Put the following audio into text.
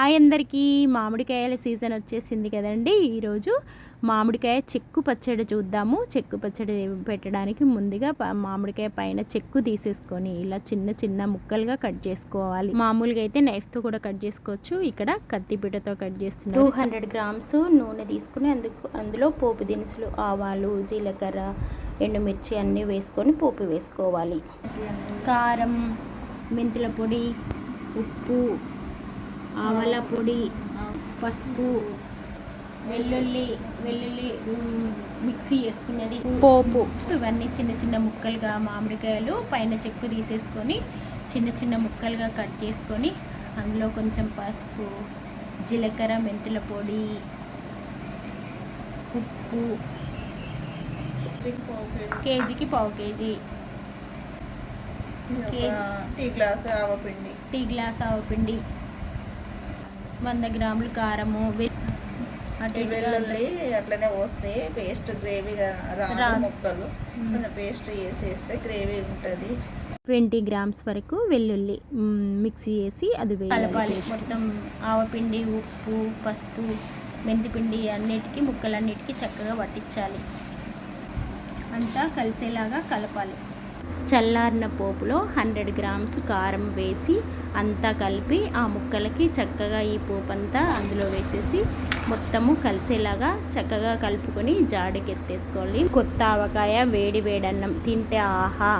Hi అందరికీ. మామిడికాయల season వచ్చేసింది కదండి. ఈరోజు మామిడికాయ చెక్కు పచ్చడి చూద్దాము. చెక్కు పచ్చడి పెట్టడానికి ముందుగా మామిడికాయ పైన చెక్కు తీసేసుకొని ఇలా చిన్న చిన్న ముక్కలుగా కట్ చేసుకోవాలి. మామూలుగా అయితే నైఫ్తో కూడా కట్ చేసుకోవచ్చు. ఇక్కడ కత్తిపీటతో కట్ చేస్తున్నాను. టూ హండ్రెడ్ గ్రామ్స్ నూనె తీసుకుని అందుకు అందులో పోపు దినుసులు ఆవాలు జీలకర్ర ఎండుమిర్చి అన్నీ వేసుకొని పోపు వేసుకోవాలి. కారం మెంతుల పొడి ఉప్పు ఆవల పొడి పసుపు వెల్లుల్లి వెల్లుల్లి మిక్సీ వేసుకున్నది. పోపు. ఇవన్నీ చిన్న చిన్న ముక్కలుగా మామిడికాయలు పైన చెక్కు తీసేసుకొని చిన్న చిన్న ముక్కలుగా కట్ చేసుకొని అందులో కొంచెం పసుపు జీలకర్ర మెంతుల పొడి ఉప్పు కేజీకి పావు కేజీ. కేజీ. టీ గ్లాస్ ఆవపిండి. టీ గ్లాస్ ఆవపిండి. వంద గ్రాములు కారము అటు వెల్లుల్లి అట్లనే పోస్తే పేస్ట్ గ్రేవీగా రాదు రాదు. ముక్కలు. కొంచెం పేస్ట్ వేసేస్తే గ్రేవీ ఉంటుంది. ట్వంటీ గ్రామ్స్ వరకు వెల్లుల్లి మిక్సీ చేసి అది వేయాలి. కలపాలి. మొత్తం ఆవపిండి ఉప్పు పసుపు మెంతిపిండి అన్నిటికీ ముక్కలన్నిటికీ చక్కగా పట్టించాలి అంతా కలిసేలాగా కలపాలి. చల్లారిన పోపులో హండ్రెడ్ గ్రామ్స్ కారం వేసి అంతా కలిపి ఆ ముక్కలకి చక్కగా ఈ పోపు అంతా అందులో వేసేసి మొత్తము కలిసేలాగా చక్కగా కలుపుకొని జాడికి ఎత్తేసుకోవాలి కొత్త ఆవకాయ వేడి వేడన్నం. తింటే ఆహా!